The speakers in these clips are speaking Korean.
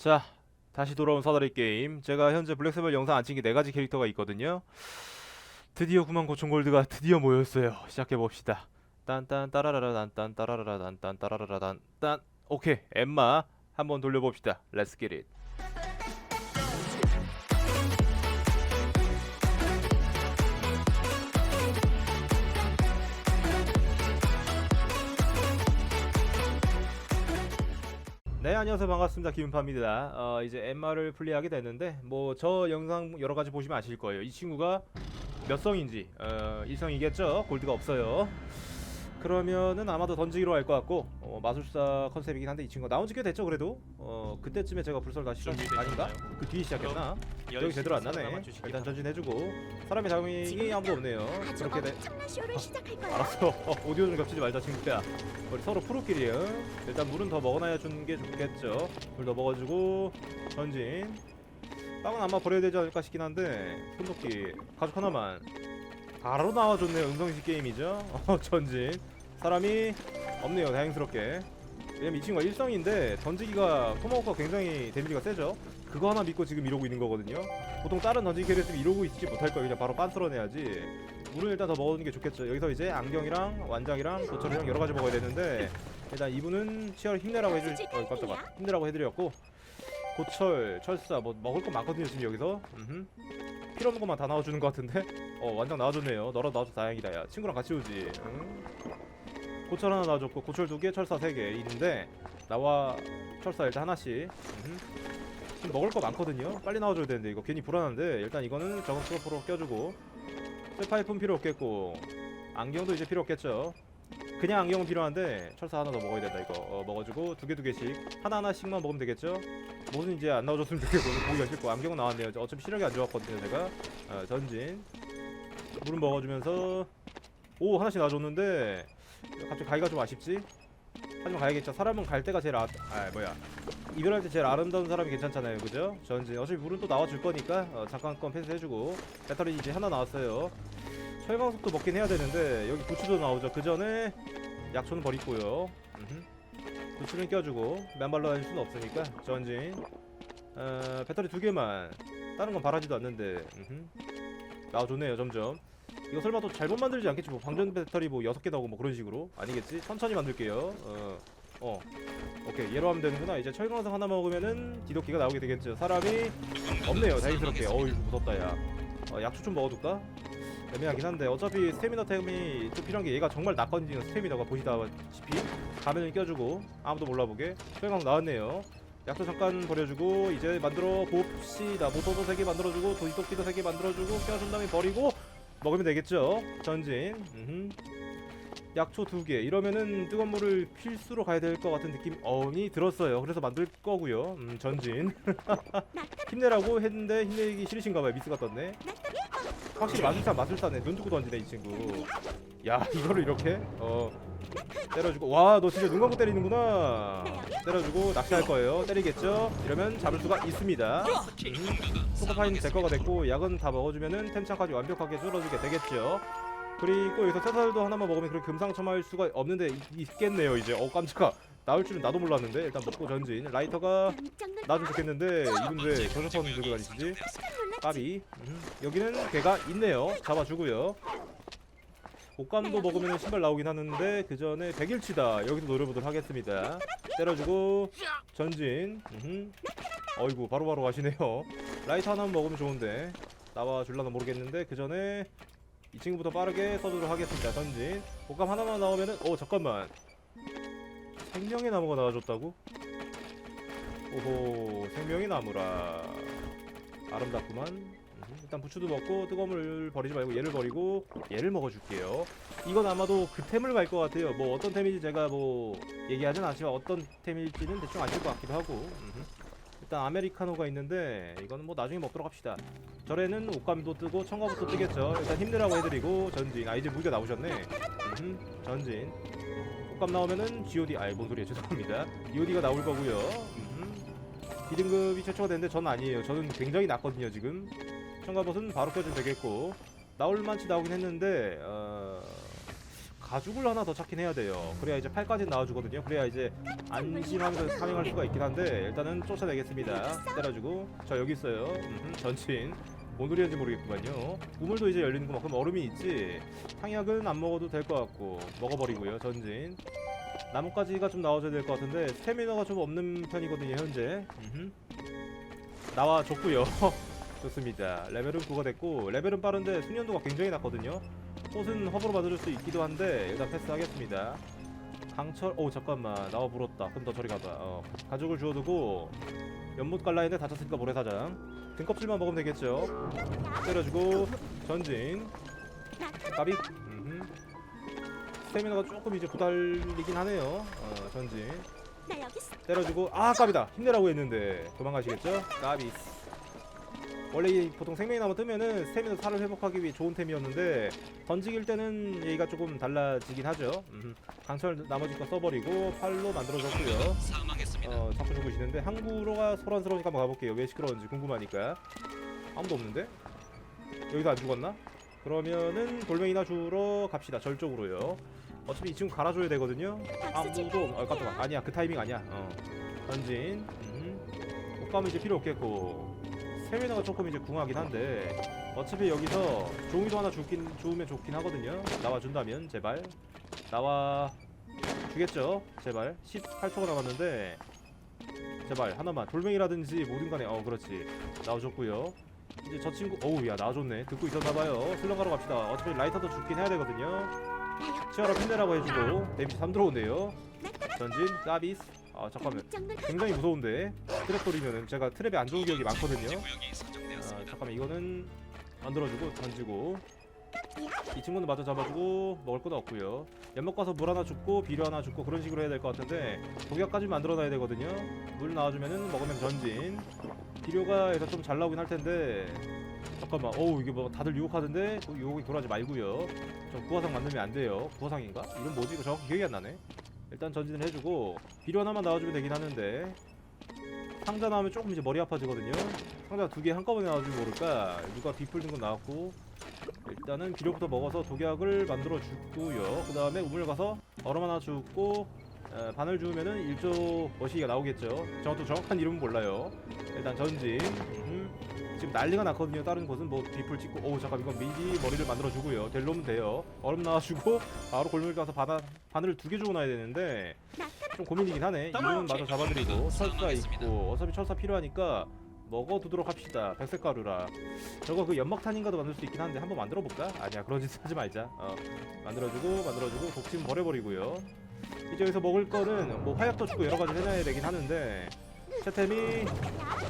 자, 다시 돌아온 사다리 게임. 제가 현재 블랙세벌 영상 안 찍은 게네 가지 캐릭터가 있거든요. 드디어 9만 9천 골드가 드디어 모였어요. 시작해 봅시다. 딴딴 따라라라 딴딴 따라라라 딴딴 따라라라 딴딴. 오케이, 엠마 한번 돌려봅시다. It. 네 안녕하세요. 반갑습니다. 김은파입니다. 어, 이제 엠마를 플레이하게 됐는데 뭐 저 영상 여러 가지 보시면 아실 거예요. 이 친구가 몇 성인지. 어, 1성이겠죠? 골드가 없어요 그러면은 아마도 던지기로 할 것 같고 어, 마술사 컨셉이긴 한데 이 친구가 나온 지 꽤 됐죠 그래도 어, 그때쯤에 제가 불설 다시 전 아닌가? 그 뒤에 시작했나? 여기 제대로 안 나네 일단 전진해주고 사람의 자궁이 아무도 없네요 아주 그렇게 돼 엄청난 쇼를 시작할 거야. 알았어. 어, 오디오 좀 겹치지 말자 친구야. 우리 서로 프로끼리요. 일단 물은 더 먹어놔야 주는 게 좋겠죠. 물 더 먹어주고 전진. 빵은 아마 버려야 되지 않을까 싶긴 한데 손도끼 가죽 하나만. 바로 나와줬네요. 응성식 게임이죠. 어, 전진. 사람이 없네요. 다행스럽게. 왜냐면 이 친구가 일성인데 던지기가 토마호크가 굉장히 데미지가 세죠. 그거 하나 믿고 지금 이러고 있는 거거든요. 보통 다른 던지기 캐릭터면 이러고 있지 못할 거예요. 그냥 바로 빤스러내야지. 물은 일단 더 먹어주는 게 좋겠죠. 여기서 이제 안경이랑 완장이랑 도철이랑 여러 가지 먹어야 되는데 일단 이분은 치열 힘내라고 해줄 어 깜짝아 힘내라고 해드렸고 고철 철사 뭐 먹을 거 많거든요 지금 여기서 음흠. 필요 없는 것만 다 나와주는 것 같은데 어 완장 나와줬네요 너라도 나와줘 다행이다 야 친구랑 같이 오지 응? 고철 하나 나와줬고 고철 두개 철사 세 개. 있는데 나와 철사 일단 하나씩. 음흠. 지금 먹을 거 많거든요. 빨리 나와줘야 되는데 이거 괜히 불안한데 일단 이거는 저거 스코프로 껴주고. 쇠파이프는 필요 없겠고 안경도 이제 필요 없겠죠. 그냥 안경은 필요한데 철사 하나 더 먹어야 된다 이거. 어, 먹어주고 두 개 두 개씩. 하나 하나씩만 먹으면 되겠죠? 뭐든 이제 안 나와줬으면 좋겠고 보기가 싫고 안경은 나왔네요. 어차피 시력이 안 좋았거든요 제가. 어, 전진. 물은 먹어주면서. 오 하나씩 나와줬는데 갑자기 가기가 좀 아쉽지? 하지만 가야겠죠. 사람은 갈 때가 제일 아, 아 뭐야. 이별할 때 제일 아름다운 사람이 괜찮잖아요. 그죠? 전진 어차피 물은 또 나와줄 거니까 어, 잠깐 건 패스해주고. 배터리 이제 하나 나왔어요. 철광석도 먹긴 해야 되는데 여기 부추도 나오죠. 그 전에 약초는 버리고요. 음흠. 부추는 껴주고 맨발로 다닐 수는 없으니까 전진. 어, 배터리 두 개만. 다른 건 바라지도 않는데 음흠. 나와줬네요 점점 이거 설마 또 잘못 만들지 않겠지? 뭐 방전 배터리 뭐 여섯 개 나오고 뭐 그런 식으로? 아니겠지? 천천히 만들게요. 어, 어. 오케이. 얘로 하면 되는구나. 이제 철광석 하나 먹으면은 디도끼가 나오게 되겠죠. 사람이 없네요. 다행스럽게. 어이 무섭다 야. 어, 약초 좀 먹어둘까? 애매하긴 한데 어차피 스태미너 템이 좀 필요한 게 얘가 정말 낙건지는 스태미너가 보시다시피 가면을 껴주고 아무도 몰라보게 철광석 나왔네요. 약초 잠깐 버려주고 이제 만들어 봅시다. 모터도 3개 만들어주고 도시도끼도 3개 만들어주고 껴준 다음에 버리고 먹으면 되겠죠 전진 음흠. 약초 두 개. 이러면은 뜨거운 물을 필수로 가야 될 것 같은 느낌 어니 들었어요. 그래서 만들 거고요. 음, 전진. 힘내라고 했는데 힘내기 싫으신가 봐요. 미스가 떴네. 확실히 마술사 마술사네. 눈 뜨고 던지네 이 친구. 야 이거를 이렇게? 어. 때려주고. 와 너 진짜 눈 감고 때리는구나. 때려주고 낚시할 거예요. 때리겠죠? 이러면 잡을 수가 있습니다. 음, 소파파이는 제 거가 됐고 약은 다 먹어주면은 템창까지 완벽하게 뚫어주게 되겠죠 그리고 여기서 태살도 하나만 먹으면 그렇게 금상첨화할 수가 없는데 있, 있겠네요 이제. 어 깜짝아. 나올 줄은 나도 몰랐는데. 일단 먹고 전진. 라이터가 나좀 좋겠는데 이분 왜 저격선 들고 다니시지. 까비. 음, 여기는 개가 있네요. 잡아주고요. 옷감도 먹으면 신발 나오긴 하는데 그 전에 백일치다. 여기서 노려보도록 하겠습니다. 때려주고 전진. 음흠. 어이구 바로바로 가시네요. 라이터 하나만 먹으면 좋은데. 나와 줄라나 모르겠는데 그 전에 이 친구부터 빠르게 써주도록 하겠습니다. 전진. 옷감 하나만 나오면은 어 잠깐만. 생명의 나무가 나와줬다고? 오호 생명의 나무라. 아름답구만. 음, 일단 부추도 먹고 뜨거운 물 버리지 말고 얘를 버리고 얘를 먹어줄게요. 이건 아마도 그 템을 갈 것 같아요. 뭐 어떤 템인지 제가 뭐 얘기하진 않지만 어떤 템일지는 대충 아실 것 같기도 하고. 음흠. 일단 아메리카노가 있는데 이거는 뭐 나중에 먹도록 합시다. 절에는 옷감도 뜨고 청가부터 뜨겠죠. 일단 힘내라고 해드리고 전진. 아 이제 무기가 나오셨네. 음흠. 전진. 옷감 나오면은 GOD 아이 뭔 소리야 죄송합니다. EOD가 나올 거고요. 음흠. B등급이 최초가 됐는데 전 아니에요. 저는 굉장히 낮거든요 지금. 청가봇은 바로 껴주면 되겠고. 나올 만치 나오긴 했는데 어... 가죽을 하나 더 찾긴 해야 돼요. 그래야 이제 팔까지 나와주거든요. 그래야 이제 안심하면서 사냥할 수가 있긴 한데 일단은 쫓아내겠습니다. 때려주고 저 여기 있어요. 음흠, 전친. 뭔 소리인지 모르겠구만요. 우물도 이제 열리는구만. 그럼 얼음이 있지. 탕약은 안 먹어도 될 것 같고 먹어버리고요. 전진. 나뭇가지가 좀 나와줘야 될 것 같은데 스태미너가 좀 없는 편이거든요 현재. 음흠. 나와줬고요. 좋습니다. 레벨은 9가 됐고 레벨은 빠른데 숙련도가 굉장히 낮거든요. 꽃은 허브로 만들 수 있기도 한데 일단 패스하겠습니다. 강철, 오 잠깐만 나와 불었다. 그럼 너 저리 가봐. 어, 가죽을 주워두고 연못 갈라인데 다쳤으니까 모래사장. 등껍질만 먹으면 되겠죠. 때려주고 전진. 까비. 음흠. 스태미너가 조금 이제 부달리긴 하네요. 어, 전진. 때려주고 아 까비다 힘내라고 했는데 도망가시겠죠? 까비 원래 이 보통 생명이 나무 뜨면은 스태미너 살을 회복하기 위해 좋은 템이었는데 던지길 때는 얘기가 조금 달라지긴 하죠. 음, 강철 나머지 거 써버리고 팔로 만들어졌고요. 사망했습니다. 어 자꾸 죽으시는데 항구로가 소란스러우니까 한번 가볼게요. 왜 시끄러운지 궁금하니까. 아무도 없는데? 여기도 안 죽었나? 그러면은 돌멩이나 주러 갑시다. 절 쪽으로요. 어차피 이 친구 갈아줘야 되거든요. 아무도 아 깜짝아. 아니야. 그 타이밍 아니야. 어. 전진. 음. 옷감은 이제 필요 없겠고 세미나가 조금 이제 궁하긴 한데 어차피 여기서 종이도 하나 주긴 주우면 좋긴 하거든요. 나와준다면 제발. 나와 주겠죠? 제발. 18초가 남았는데 제발 하나만. 돌멩이라든지 뭐든 간에 어 그렇지. 나와줬고요. 이제 저 친구 어우 야 나와줬네. 듣고 있었나봐요. 슬렁가러 갑시다. 어차피 라이터도 죽긴 해야 되거든요. 치아라 힘내라고 해주고. 데미지 3 들어온대요. 전진 까비스 아 잠깐만. 굉장히 무서운데? 트랩 돌리면은 제가 트랩에 안 좋은 기억이 많거든요. 아. 잠깐만. 이거는 만들어주고 던지고 이 친구는 마저 잡아주고 먹을 것도 없고요. 연못 가서 물 하나 줍고 비료 하나 줍고 그런 식으로 해야 될 것 같은데 독약까지 만들어놔야 되거든요. 물 나와주면은 먹으면 전진. 비료가 해서 좀 잘 나오긴 할 텐데 잠깐만. 어우 이게 뭐 다들 유혹하던데? 그 유혹이 돌아지 말고요. 저 구화상 만들면 안 돼요. 구화상인가? 이건 뭐지? 이거 정확히 기억이 안 나네 일단 전진을 해주고 비료 하나만 나와주면 되긴 하는데 상자 나오면 조금 이제 머리 아파지거든요. 상자 두 개 한꺼번에 나와주면 모를까. 누가 비풀 든건 나왔고 일단은 비료부터 먹어서 독약을 만들어 주고요. 그 다음에 우물 가서 얼음 하나 줍고 에, 바늘 주우면은 일조 머시기가 나오겠죠. 저도 정확한 이름은 몰라요. 일단 전진. 음. 지금 난리가 났거든요. 다른 곳은 뭐 비풀 찍고. 오 잠깐 이건 미리 머리를 만들어 주고요. 될 놈은 돼요. 얼음 나와주고 바로 골목 가서 바다, 바늘을 두 개 주고 놔야 되는데 좀 고민이긴 하네. 이름은 마저 잡아드리고 철사 있고 어차피 철사 필요하니까 먹어두도록 합시다. 백색 가루라. 저거 그 연막탄인가도 만들 수 있긴 한데 한번 만들어 볼까? 아니야 그런 짓 하지 말자. 어 만들어주고 만들어주고 독침 버려버리고요. 이제 여기서 먹을 거는 뭐 화약도 주고 여러 가지 해놔야 되긴 하는데 채템이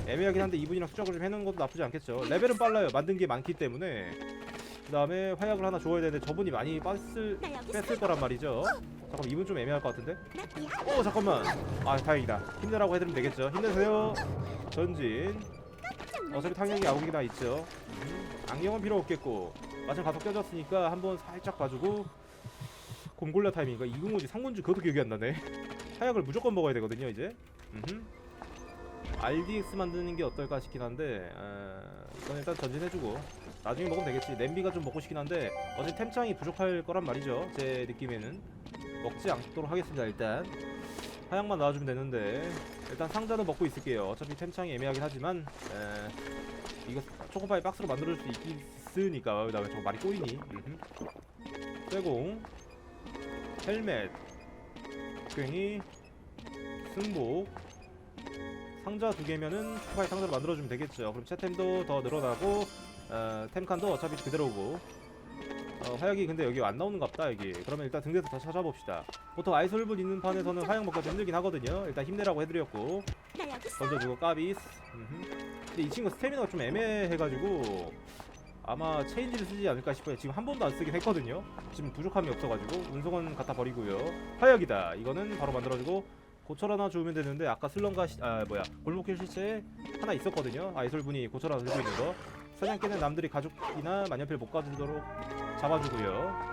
애매하긴 한데 이분이랑 수적을 좀 해놓은 것도 나쁘지 않겠죠. 레벨은 빨라요. 만든 게 많기 때문에. 그 다음에 화약을 하나 줘야 되는데 저분이 많이 뺐을, 뺐을 거란 말이죠. 잠깐 이분 좀 애매할 것 같은데. 오 잠깐만. 아 다행이다. 힘내라고 해드리면 되겠죠. 힘내세요. 전진. 어차피 탕약이 아홉이나 있죠. 음, 안경은 필요 없겠고. 마침 가속 껴졌으니까 한번 살짝 봐주고. 곰골라 타이밍인가? 이궁우지 상군주 그것도 기억이 안 나네. 하약을 무조건 먹어야 되거든요 이제. 음흠. RDX 만드는 게 어떨까 싶긴 한데 아, 이건 일단 전진해주고 나중에 먹으면 되겠지. 냄비가 좀 먹고 싶긴 한데 어차피 템창이 부족할 거란 말이죠. 제 느낌에는. 먹지 않도록 하겠습니다 일단. 하약만 나와주면 되는데 일단 상자는 먹고 있을게요. 어차피 템창이 애매하긴 하지만 에, 이거 초코파이 박스로 만들 수 있으니까. 나 왜 저거 말이 꼬이니. 쇠공 헬멧 괭이 승복 상자 두 개면은 초코파이 상자로 만들어주면 되겠죠. 그럼 채템도 더 늘어나고 어, 템칸도 어차피 그대로고. 어, 화약이 근데 여기 안 나오는갑다 여기. 그러면 일단 등대에서 다 찾아봅시다. 보통 아이솔분 있는 판에서는 화약 먹기가 좀 힘들긴 하거든요. 일단 힘내라고 해드렸고. 던져주고 까비스. 근데 이 친구 스태미너가 좀 애매해가지고 아마 체인지를 쓰지 않을까 싶어요. 지금 한 번도 안 쓰긴 했거든요. 지금 부족함이 없어가지고 운송은 갖다 버리고요. 화약이다. 이거는 바로 만들어주고 고철 하나 주우면 되는데 아까 슬렁가 시, 아 뭐야 골목길 실체 하나 있었거든요. 아이솔분이 고철 하나 들고 있는 거. 사냥개는 남들이 가족이나 만년필 못 가지도록 잡아주고요.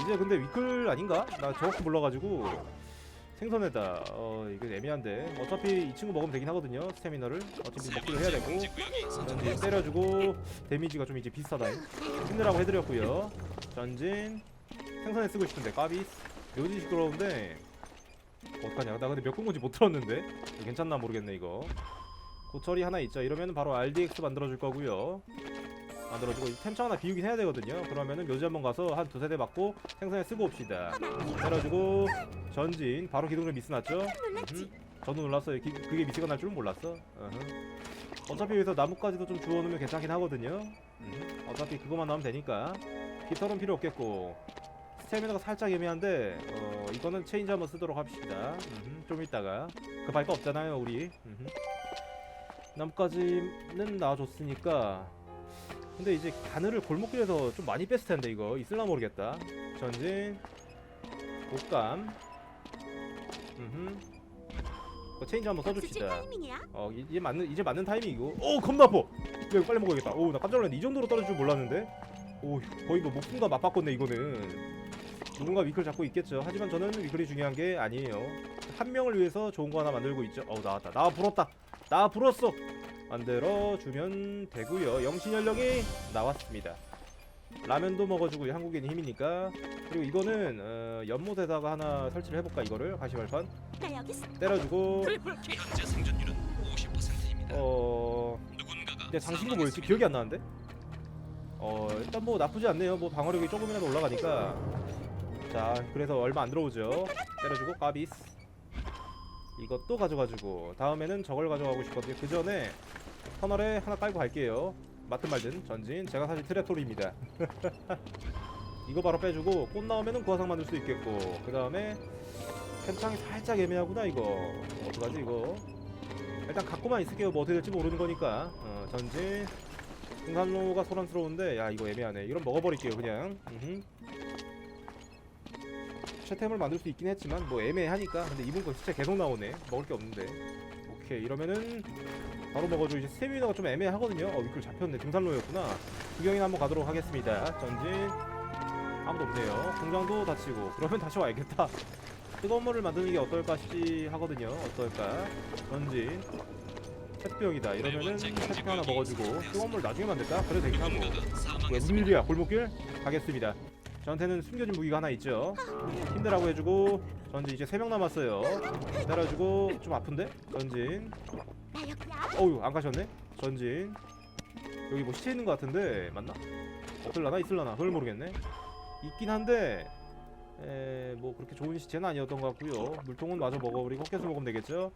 이제 근데 위클 아닌가? 나 정확히 몰라가지고 생선에다 어 이거 애매한데. 어차피 이 친구 먹으면 되긴 하거든요 스태미너를. 어차피 먹기로 해야 되고. 전진. 때려주고 데미지가 좀 이제 비슷하다. 힘내라고 해드렸고요. 전진. 생선에 쓰고 싶은데 까비 묘지 시끄러운데 어떡하냐. 나 근데 몇 공건지 못 들었는데. 괜찮나 모르겠네 이거. 고철이 하나 있죠. 이러면 바로 RDX 만들어줄 거고요. 만들어주고 이 템창 하나 비우긴 해야 되거든요. 그러면은 묘지 한번 가서 한 두세 대 맞고 생선에 쓰고 옵시다. 때려주고 전진. 바로 기동력 미스 났죠. 음흠. 저도 놀랐어요. 기- 그게 미스가 날 줄은 몰랐어. 어허. 어차피 여기서 나뭇가지도 좀 주워놓으면 괜찮긴 하거든요. 음, 어차피 그거만 나오면 되니까. 깃털은 필요 없겠고 스태미나가 살짝 애매한데 어, 이거는 체인지 한번 쓰도록 합시다. 음, 좀 이따가. 급할 거 없잖아요 우리. 음. 나뭇가지는 나와줬으니까. 근데 이제 가늘을 골목길에서 좀 많이 뺐을 텐데 이거. 있을라 모르겠다. 전진. 옷감. 음흠 그 체인지 한번 써줍시다. 어 이- 이제 맞는 이제 맞는 타이밍이고. 오 겁나 아파! 이거 빨리 먹어야겠다. 오나 깜짝 놀랐네. 이 정도로 떨어질 줄 몰랐는데? 오 거의 뭐 목숨과 맞바꿨네 이거는 누군가 위클 잡고 있겠죠. 하지만 저는 위클이 중요한 게 아니에요. 한 명을 위해서 좋은 거 하나 만들고 있죠. 어우 나왔다. 나 불었다. 나 불었어. 만들어 주면 되고요. 영신 연령이 나왔습니다. 라면도 먹어주고 한국인의 힘이니까. 그리고 이거는 어, 연못에다가 하나 설치를 해볼까 이거를? 가시발판. 있어. 때려주고. 현재 생존율은 50%입니다. 어 누군가가 근데 장신구 뭐였지? 기억이 안 나는데? 어 일단 뭐 나쁘지 않네요. 뭐 방어력이 조금이라도 올라가니까 자 그래서 얼마 안 들어오죠 때려주고 까비스 이것도 가져가지고 다음에는 저걸 가져가고 싶거든요 그 전에 터널에 하나 깔고 갈게요 맞든 말든 전진 제가 사실 트랩토리입니다 이거 바로 빼주고 꽃 나오면은 구화상 만들 수 있겠고 그 다음에 캔창이 살짝 애매하구나 이거 어떡하지 이거 일단 갖고만 있을게요. 뭐 어떻게 될지 모르는 거니까. 어, 전진. 등산로가 소란스러운데 야 이거 애매하네. 이건 먹어버릴게요 그냥. 음흠. 채템을 만들 수 있긴 했지만 뭐 애매하니까. 근데 이분 거 진짜 계속 나오네. 먹을 게 없는데. 오케이 이러면은 바로 먹어줘. 이제 스태미너가 좀 애매하거든요. 어 위클 잡혔네. 등산로였구나. 구경이나 한번 가도록 하겠습니다. 전진. 아무도 없네요. 공장도 닫히고. 그러면 다시 와야겠다. 뜨거운 물을 만드는 게 어떨까 싶지 하거든요. 어떨까? 전진. 햇병이다. 이러면은 햇병 하나 먹어주고 뜨거운 물 나중에 만들까? 그래도 되긴 하고. 왜 무슨. 일이야? 골목길? 가겠습니다. 저한테는 숨겨진 무기가 하나 있죠. 힘내라고 해주고 전진 이제 세명 남았어요. 때려주고 좀 아픈데? 전진. 어우 안 가셨네? 전진. 여기 뭐 시체 있는 것 같은데 맞나? 없을라나 있을라나 그걸 모르겠네. 있긴 한데 에, 뭐 그렇게 좋은 시체는 아니었던 것 같고요. 물통은 마저 먹어버리고 헛개수 먹으면 되겠죠.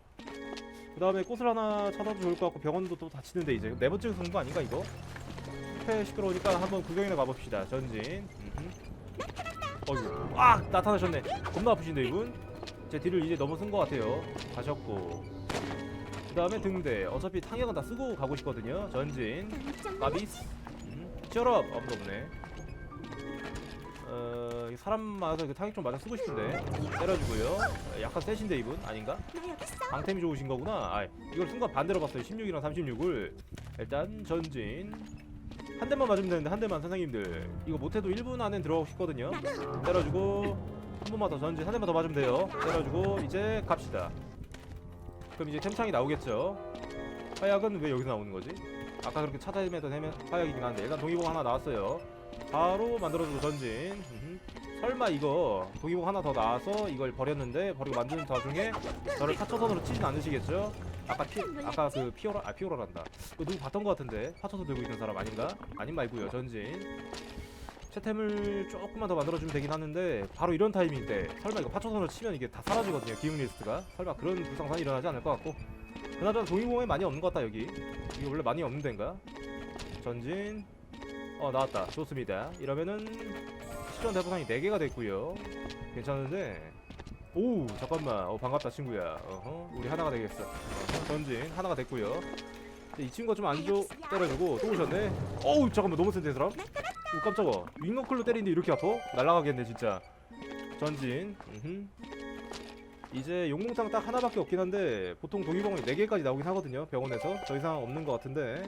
그 다음에 꽃을 하나 찾아도 좋을 것 같고 병원도 또 닫히는데 이제 네 번째 승부 아닌가 이거? 회 시끄러우니까 한번 구경이나 가봅시다. 전진. 음흠. 어이구. 아 나타나셨네. 겁나 아프신데 이분. 제 뒤를 이제 넘어선 것 같아요. 가셨고. 그 다음에 등대. 어차피 탕약은 다 쓰고 가고 싶거든요. 전진. 까비스. 음. 치얼업. 아무도 없네. 어이 사람 많아서 그 타격 좀 맞아 쓰고 싶은데 때려주고요. 어, 약간 세신데 이분 아닌가? 방템이 좋으신 거구나. 아 이걸 순간 반대로 봤어요. 16이랑 36을 일단 전진 한 대만 맞으면 되는데 한 대만 선생님들 이거 못해도 1분 안에 들어가고 싶거든요. 때려주고 한 번만 더 전진 한 대만 더 맞으면 돼요. 때려주고 이제 갑시다. 그럼 이제 템창이 나오겠죠. 화약은 왜 여기서 나오는 거지? 아까 그렇게 찾아내던 헤매- 화약이긴 한데 일단 동의봉 하나 나왔어요. 바로 만들어주고 전진. 설마 이거 동의봉 하나 더 나와서 이걸 버렸는데 버리고 만드는 도중에 저를 파초선으로 치진 않으시겠죠? 아까 피 아까 그 피오라 아 피오라란다. 그 누구 봤던 것 같은데 파초선 들고 있는 사람 아닌가? 아닌 말고요 전진. 채템을 조금만 더 만들어주면 되긴 하는데 바로 이런 타이밍 때 설마 이거 파초선으로 치면 이게 다 사라지거든요 기능 리스트가 설마 그런 불상사는 일어나지 않을 것 같고 그나저나 동의봉에 많이 없는 것 같다 여기 이게 원래 많이 없는 데인가? 전진 어 나왔다 좋습니다 이러면은 실전 대보상이 4개가 됐고요 괜찮은데 오 잠깐만. 어 반갑다 친구야. 어허 우리 하나가 되겠어. 어허, 전진 하나가 됐고요. 이 친구가 좀 안 좋 때려주고 또 오셨네. 어우 잠깐만 너무 센데 이 사람? 오 깜짝아. 윙너클로 때리는데 이렇게 아파? 날라가겠네 진짜. 전진 음흠. 이제 용궁창 딱 하나밖에 없긴 한데 보통 동의봉이 4개까지 나오긴 하거든요 병원에서. 더 이상 없는 것 같은데.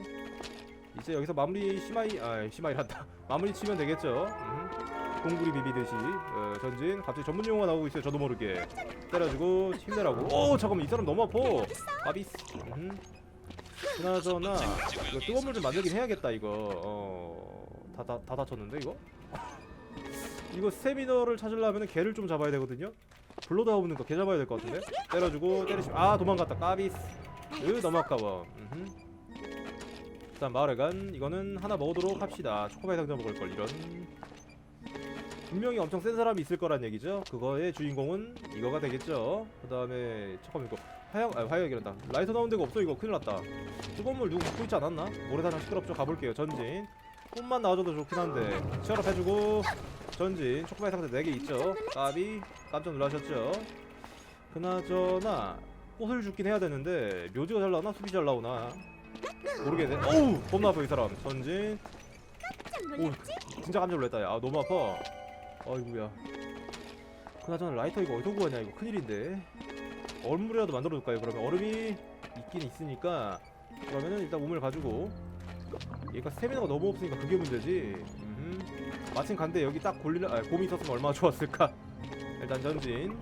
이제 여기서 마무리 시마이 아 시마이란다. 마무리 치면 되겠죠. 음. 공구리 비비듯이 어, 전진. 갑자기 전문 용어가 나오고 있어요. 저도 모르게. 때려주고 힘내라고. 오 잠깐만. 이 사람 너무 아파. 바비스. 음. 그나저나 이거 뜨거운 물 좀 만들긴 해야겠다 이거. 어 다 다 다 다쳤는데 이거? 이거 스태미너를 찾으려면 개를 좀 잡아야 되거든요. 블로드 하우는 거 개 잡아야 될 것 같은데? 때려주고 때리시면 아 도망갔다. 까비스. 으 너무 아까워. 음흠. 일단 마을에 간. 이거는 하나 먹도록 합시다. 초코바이 상자 먹을 걸 이런 분명히 엄청 센 사람이 있을 거란 얘기죠. 그거의 주인공은 이거가 되겠죠. 그 다음에 잠깐만 이거 화약 아 화약이란다. 라이터 나온 데가 없어 이거. 큰일 났다. 뜨거운 물 누구 붓고 있지 않았나? 모래사장 시끄럽죠. 가볼게요. 전진. 꽃만 나와줘도 좋긴 한데. 치열업 해주고. 전진. 초코바이 상자 4개 있죠. 까비. 깜짝 놀라셨죠? 그나저나 꽃을 죽긴 해야 되는데 묘지가 잘 나오나? 수비 잘 나오나? 모르겠네. 어우! 겁나 아파 이 사람. 전진. 오? 진짜 깜짝 놀랐다 야. 아, 너무 아파 어이구야. 그나저나 라이터 이거 어디서 구하냐 이거 큰일인데. 얼음물이라도 만들어 둘까요 그러면? 얼음이 있긴 있으니까. 그러면은 일단 우물 가지고 얘가 스태미나가 너무 없으니까 그게 문제지. 음흠. 마침 간데 여기 딱 골리라 아, 곰이 있었으면 얼마나 좋았을까. 일단 전진.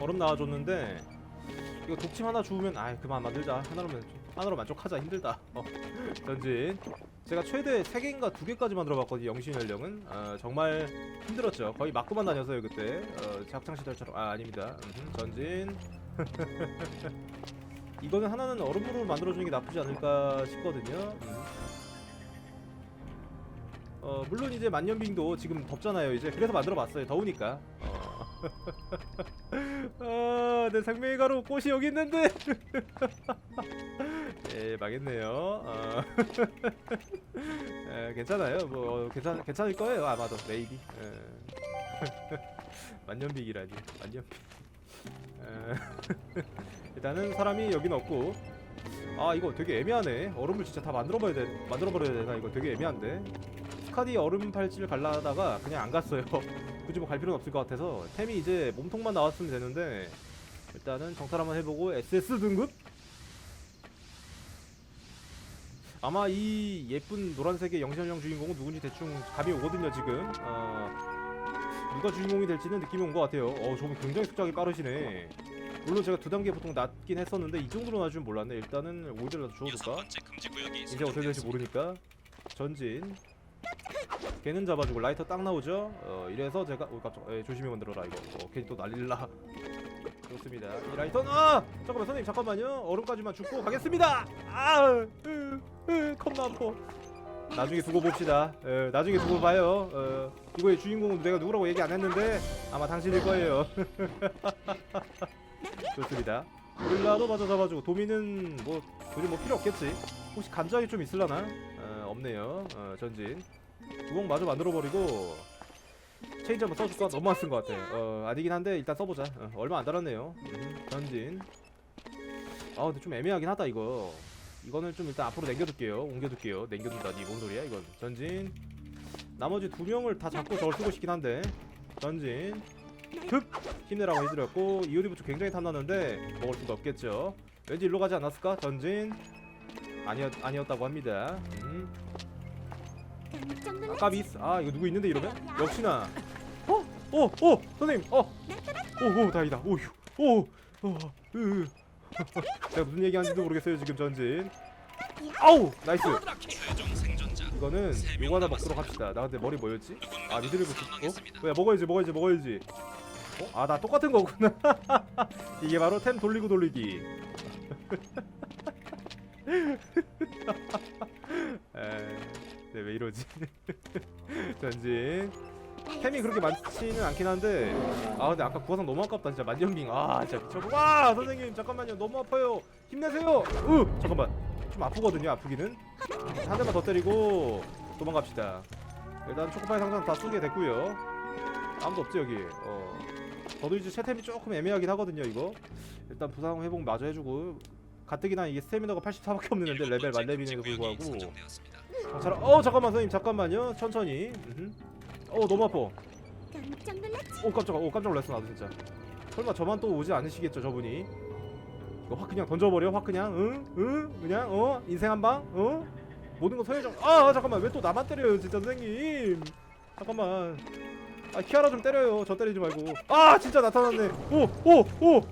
얼음 나와줬는데 이거 독침 하나 주우면 아이 그만 만들자. 하나로면 하나로 만족하자. 힘들다. 어. 전진 제가 최대 3개인가 2개까지 만들어봤거든요 영신 연령은. 어, 정말 힘들었죠. 거의 맞고만 다녔어요 그때. 어, 작창시절처럼. 아 아닙니다. 음흠, 전진. 이거는 하나는 얼음으로 만들어주는 게 나쁘지 않을까 싶거든요. 음. 어, 물론 이제 만년빙도 지금 덥잖아요 이제. 그래서 만들어봤어요 더우니까. 어. 아, 내 생명의 가루 꽃이 여기 있는데 예 망했네요 어. 에, 괜찮아요. 뭐 어, 괜찮 괜찮을 거예요. 아마도 메이비. 만년빅이라니. 만년빅. 에, 일단은 사람이 여긴 없고. 아 이거 되게 애매하네. 얼음을 진짜 다 만들어 버려야 돼. 만들어 버려야 되나 이거 되게 애매한데. 스카디 얼음 팔찌를 갈라다가 그냥 안 갔어요. 굳이 뭐 갈 필요는 없을 것 같아서 템이 이제 몸통만 나왔으면 되는데 일단은 정찰 한번 해보고 SS 등급? 아마 이 예쁜 노란색의 영신형 주인공은 누군지 대충 감이 오거든요 지금. 어, 누가 주인공이 될지는 느낌이 온 것 같아요. 어 저분 굉장히 숙작이 빠르시네. 물론 제가 두 단계 보통 낮긴 했었는데 이 정도로 낮으면 몰랐네. 일단은 오히려라도 여섯 주워둘까? 이제 어떻게 될지. 모르니까. 전진 걔는 잡아주고 라이터 딱 나오죠? 어 이래서 제가 오 깜짝 에, 조심히 만들어라 이거. 어, 괜히 또 난릴라. 좋습니다. 이 라이터는 아! 잠깐만 선생님 잠깐만요. 얼음까지만 죽고 가겠습니다! 아! 으, 으, 겁나 아파 나중에 두고 봅시다. 에, 나중에 두고 봐요. 어, 이거의 주인공은 내가 누구라고 얘기 안 했는데 아마 당신일 거예요. 좋습니다. 고릴라도 맞아 잡아주고 도미는 뭐 굳이 뭐 필요 없겠지. 혹시 간장이 좀 있을라나? 어, 없네요. 어, 전진. 구멍 마저 만들어버리고 체인지 한번 써줄까? 너무 안 쓴 것 같아. 어, 아니긴 한데 일단 써보자. 어, 얼마 안 달았네요. 음, 전진. 아 근데 좀 애매하긴 하다 이거. 이거는 좀 일단 앞으로 남겨둘게요. 옮겨둘게요. 남겨둔다니 뭔 소리야 이건. 전진. 나머지 두 명을 다 잡고 저걸 쓰고 싶긴 한데. 전진. 흑 힘내라고 해드렸고 이오리부터 굉장히 탐나는데 먹을 수가 없겠죠. 왠지 일로 가지 않았을까? 전진. 아니었 아니었다고 합니다. 음. 아까 미스. 아 이거 누구 있는데 이러면? 역시나. 어? 어? 어? 선생님. 어. 오, 오 다행이다. 오휴. 오. 어. 으. 제가 무슨 얘기하는지도 모르겠어요 지금 전진. 아우 나이스. 이거는 요거 하나. 먹도록 합시다. 나 근데 머리 뭐였지? 아더 붙였고. 뭐야 먹어야지 먹어야지 먹어야지. 어? 아나 똑같은 거구나. 이게 바로 템 돌리고 돌리기. 에, 네, 왜 이러지? 전진. 템이 그렇게 많지는 않긴 한데. 아 근데 아까 구화상 너무 아깝다 진짜. 만년빙 아 진짜 미쳐버 와 선생님 잠깐만요. 너무 아파요. 힘내세요. 으 잠깐만. 좀 아프거든요 아프기는. 한 대만 더 때리고 도망갑시다. 일단 초코파이 상자는 다 쏘게 됐고요. 아무도 없지 여기. 어. 저도 이제 채템이 조금 애매하긴 하거든요 이거. 일단 부상 회복 마저 해주고. 가뜩이나 이게 스태미너가 84밖에 없는데 레벨 만렙이네도 불구하고 설정되었습니다. 정찰 어 잠깐만 선생님 잠깐만요. 천천히. 음흠. 어 너무 아파. 깜짝 놀랐지? 오 깜짝아. 오 깜짝 놀랐어 나도 진짜. 설마 저만 또 오지 않으시겠죠 저분이? 이거 확 그냥 던져버려 확 그냥. 응? 응? 그냥? 어? 인생 한방? 어? 모든 거 소유정. 아 잠깐만. 왜 또 나만 때려요 진짜 선생님? 잠깐만. 아 키아라 좀 때려요. 저 때리지 말고. 아 진짜 나타났네. 오오오오오.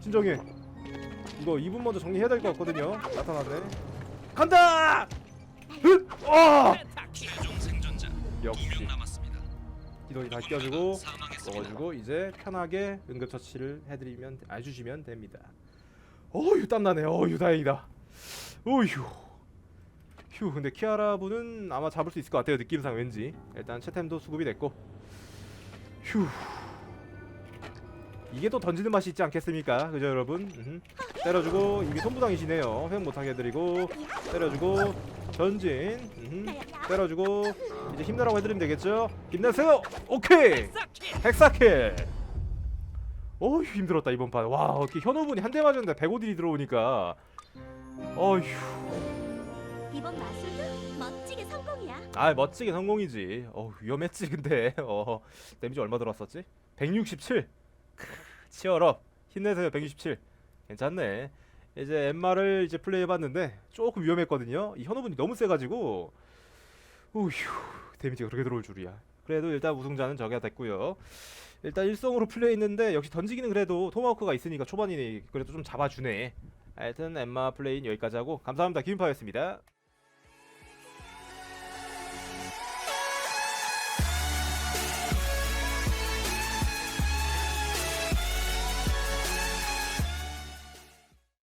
진정해. 이거 2분 먼저 정리해야 될 것 같거든요. 나타났네 간다! 흑! 생존자 역시. 기동이 다 끼워주고. 먹어주고 이제 편하게 응급처치를 해드리면 해주시면 됩니다. 어휴 땀나네. 어휴 다행이다. 어휴. 휴 근데 키아라 분은 아마 잡을 수 있을 것 같아요 느낌상 왠지 일단 채템도 수급이 됐고 휴 이게 또 던지는 맛이 있지 않겠습니까 그죠 여러분. 때려주고 이미 손부당이시네요 회복 못하게 해드리고 때려주고 전진. 때려주고 이제 힘내라고 해드리면 되겠죠 힘내세요 오케이 헥사킬 어휴 힘들었다 이번 판 와 이렇게 현우분이 한 대 맞았는데 105딜이 들어오니까 어휴 이번 마술도 멋지게 성공이야. 아 멋지게 성공이지. 어 위험했지 근데 어 데미지 얼마 들어왔었지? 167. 크, 치얼업 힘내세요 167. 괜찮네. 이제 엠마를 이제 플레이해봤는데 조금 위험했거든요. 이 현우분이 너무 세가지고 우휴 데미지가 그렇게 들어올 줄이야. 그래도 일단 우승자는 저기가 됐고요. 일단 일성으로 플레이했는데 역시 던지기는 그래도 토마호크가 있으니까 초반이니 그래도 좀 잡아주네. 하여튼 엠마 플레이는 여기까지 하고 감사합니다. 김파였습니다.